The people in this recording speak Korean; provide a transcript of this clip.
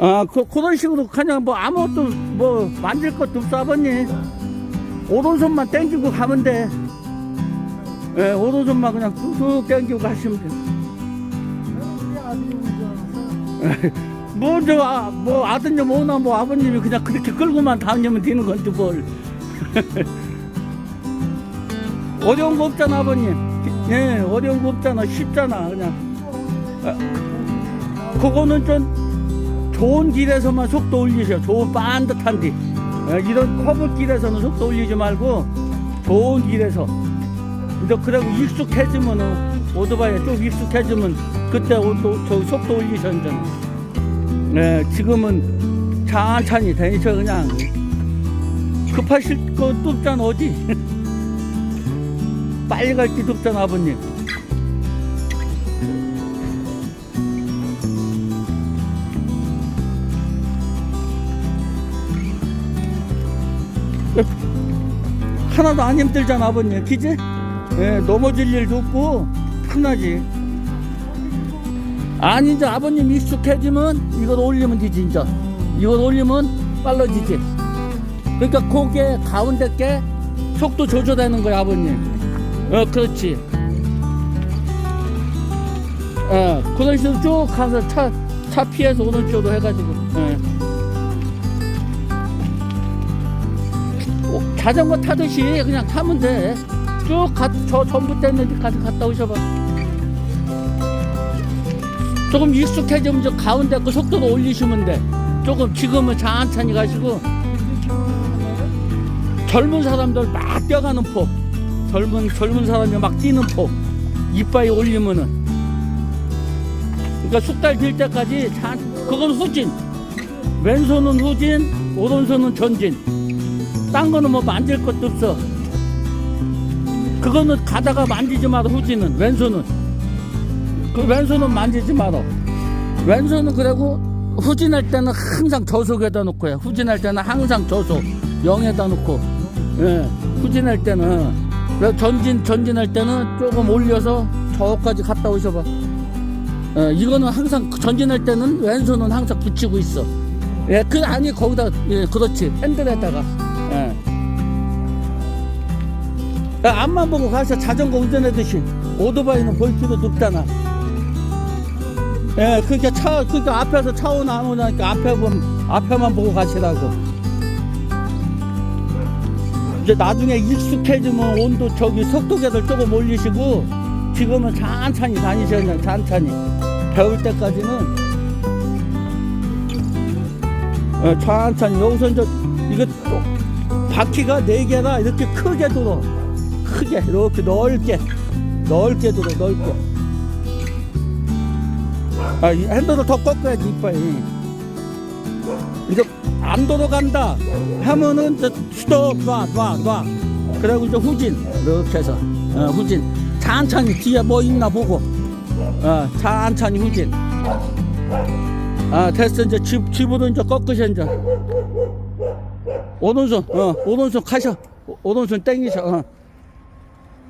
아, 그, 그런 식으로 그냥 뭐 아무것도 뭐 만질 것도 없어, 아버님. 오른손만 땡기고 가면 돼. 예, 오른손만 그냥 툭툭 땡기고 가시면 돼. 뭐, 저, 아, 뭐, 아드님 오나 뭐 아버님이 그냥 그렇게 끌고만 다니면 되는 건데 뭘. 어려운 거 없잖아, 아버님. 예, 어려운 거 없잖아. 쉽잖아, 그냥. 아, 그거는 좀 좋은 길에서만 속도 올리셔. 좋은 반듯한 길. 예, 이런 커브길에서는 속도 올리지 말고 좋은 길에서. 근데 그러고 익숙해지면은 오토바이에 좀 익숙해지면 그때 오토, 저 속도 이제. 네, 지금은 천천히 다니셔, 그냥. 급하실 것도 없잖아, 어디. 빨리 갈 길도 없잖아, 아버님. 하나도 안 힘들잖아, 아버님. 그지? 예, 넘어질 일도 없고, 편하지. 아니, 이제 아버님 익숙해지면 이걸 올리면 되지, 이제. 이걸 올리면 빨라지지. 그러니까 고개 가운데 게 속도 조절되는 거야, 아버님. 어, 그렇지. 어, 그런 식으로 쭉 가서 차, 차 피해서 오른쪽으로 해가지고. 예. 자전거 타듯이 그냥 타면 돼. 쭉 가, 저 전부 뗐는데 가서 갔다 오셔봐. 조금 익숙해지면 저 가운데 그 속도를 올리시면 돼. 조금 지금은 천천히 가시고 젊은 사람들 막 뛰어가는 폭. 젊은 젊은 사람이 막 뛰는 폭. 이빨이 올리면은. 그러니까 숙달 될 때까지 잘 그건 후진. 왼손은 후진, 오른손은 전진. 딴 거는 뭐 만질 것도 없어. 그거는 가다가 만지지 마라 후진은 왼손은. 그 왼손은 만지지 마라. 왼손은 그리고 후진할 때는 항상 저속에다 놓고 해. 후진할 때는 항상 저속. 0에다 놓고. 예. 후진할 때는. 전진, 전진할 때는 조금 올려서 저까지 갔다 오셔봐. 예, 이거는 항상 전진할 때는 왼손은 항상 붙이고 있어. 예, 그 아니 거기다 예, 그렇지 핸들에다가. 야, 앞만 보고 가서 자전거 운전하듯이 오토바이는 볼 필요도 없잖아. 예, 그러니까 차, 그러니까 앞에서 차 오나 안 오나니까 앞에 보면 앞에만 보고 가시라고. 이제 나중에 익숙해지면 온도 저기 속도계를 조금 올리시고 지금은 천천히 다니셔야 돼요, 천천히. 배울 때까지는 어, 천천히 여기서 이제 이거 또 바퀴가 네 개라 이렇게 크게 돌아 크게 이렇게 넓게 넓게 돌아 넓게. 아, 이 핸들을 더 꺾어야지 이빨이. 이제 안 돌아간다 하면은 이제 스톱 놔놔놔. 그리고 이제 후진 이렇게 해서. 어, 후진. 천천히 뒤에 뭐 있나 보고. 어, 천천히 후진. 아 됐어. 이제 집, 집으로 이제 꺾으셔 이제. 오른손 어 오른손 가셔. 오- 오른손 땡기셔 어.